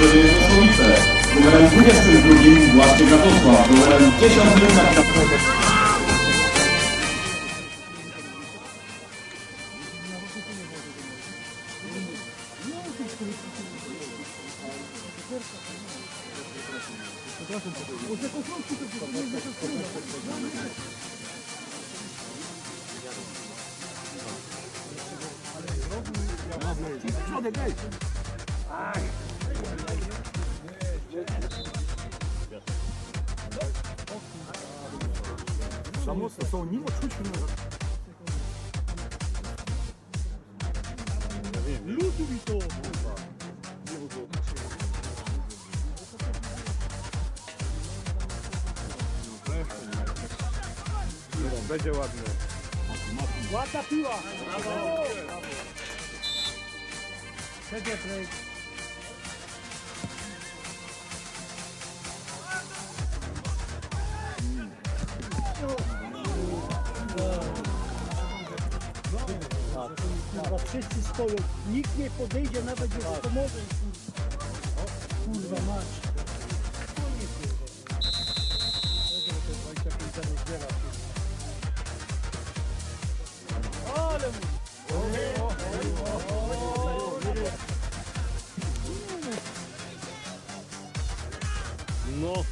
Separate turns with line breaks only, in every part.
Górnika Zrobienie Słowice. Numerem 22 Błaszczyk Radosław, numerem 10 kapitan
Za mocno są, nie ma czuć Lutuj to! Będzie ładnie. Ładna piła!
Kurwa, wszyscy stoją, nikt nie podejdzie, nawet nie pomoże. Kurwa, mać.
No.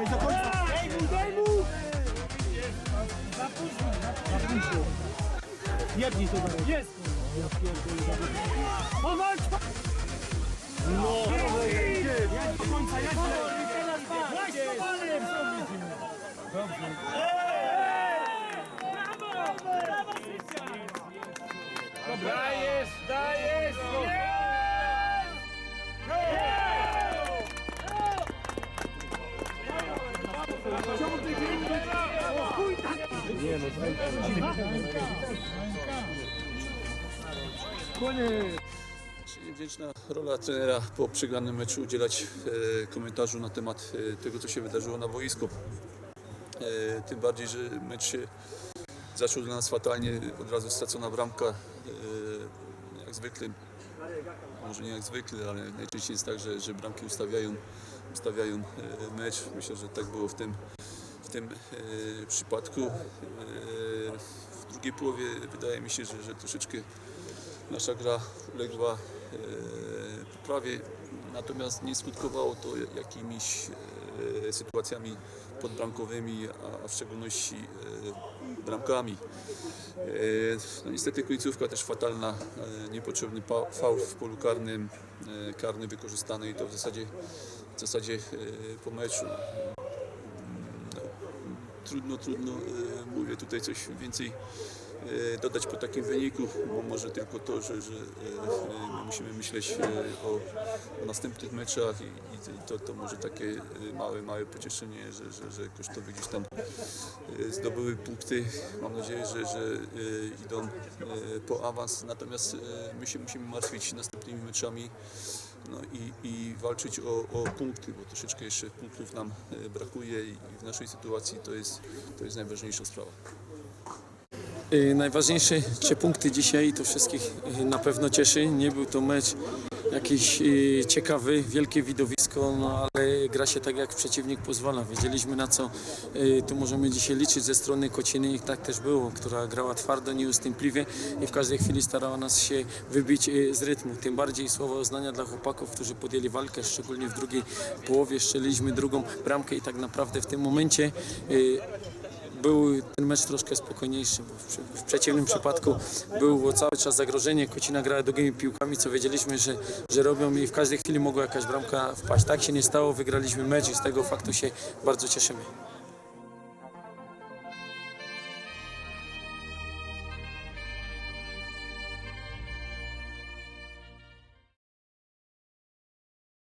Jest do końca. Mu, daj mu! Za późno, za późno. Jebnij to dalej. Jest! Ja pierdolę, za Powalcz! No! Jedź do końca, jedź! Właśnie z
Nie no,
Wdzięczna rola trenera po przegranym meczu udzielać e, komentarzu na temat e, tego, co się wydarzyło na boisku. E, tym bardziej, że mecz się zaczął dla nas fatalnie, od razu stracona bramka. E, jak zwykle, może nie jak zwykle, ale najczęściej jest tak, że, że bramki ustawiają, ustawiają e, mecz. Myślę, że tak było w tym, tym e, przypadku. E, w drugiej połowie wydaje mi się, że, że troszeczkę nasza gra uległa e, poprawie, natomiast nie skutkowało to jakimiś sytuacjami podbramkowymi, a, w szczególności bramkami. No niestety końcówka też fatalna, niepotrzebny faul w polu karnym, karny wykorzystany i to w zasadzie, w zasadzie po meczu. No, trudno, trudno, e, mówię tutaj coś więcej e, dodać po takim wyniku, bo może tylko to, że, że e, my musimy myśleć o, o następnych meczach i, i to, to może takie małe, małe pocieszenie, że, że, że kosztowy gdzieś tam zdobyły punkty. Mam nadzieję, że, że idą po awans, natomiast my się musimy martwić następnymi meczami no i, i walczyć o, o punkty, bo troszeczkę jeszcze punktów nam e, brakuje i w naszej sytuacji to jest, to jest najważniejsza sprawa.
Y, Najważniejsze trzy punkty dzisiaj to wszystkich y, na pewno cieszy. Nie był to mecz jakiś y, ciekawy, wielkie widowisko, no ale gra się tak jak przeciwnik pozwala. Wiedzieliśmy na co y, tu możemy dzisiaj liczyć ze strony Kociny i tak też było, która grała twardo, nieustępliwie i w każdej chwili starała nas się wybić y, z rytmu. Tym bardziej słowa uznania dla chłopaków, którzy podjęli walkę, szczególnie w drugiej połowie. Strzeliliśmy drugą bramkę i tak naprawdę w tym momencie był ten mecz troszkę spokojniejszy, bo w, przeciwnym przypadku było cały czas zagrożenie, Kocina grała długimi piłkami, co wiedzieliśmy, że, że robią i w każdej chwili mogła jakaś bramka wpaść. Tak się nie stało, wygraliśmy mecz i z tego faktu się bardzo cieszymy.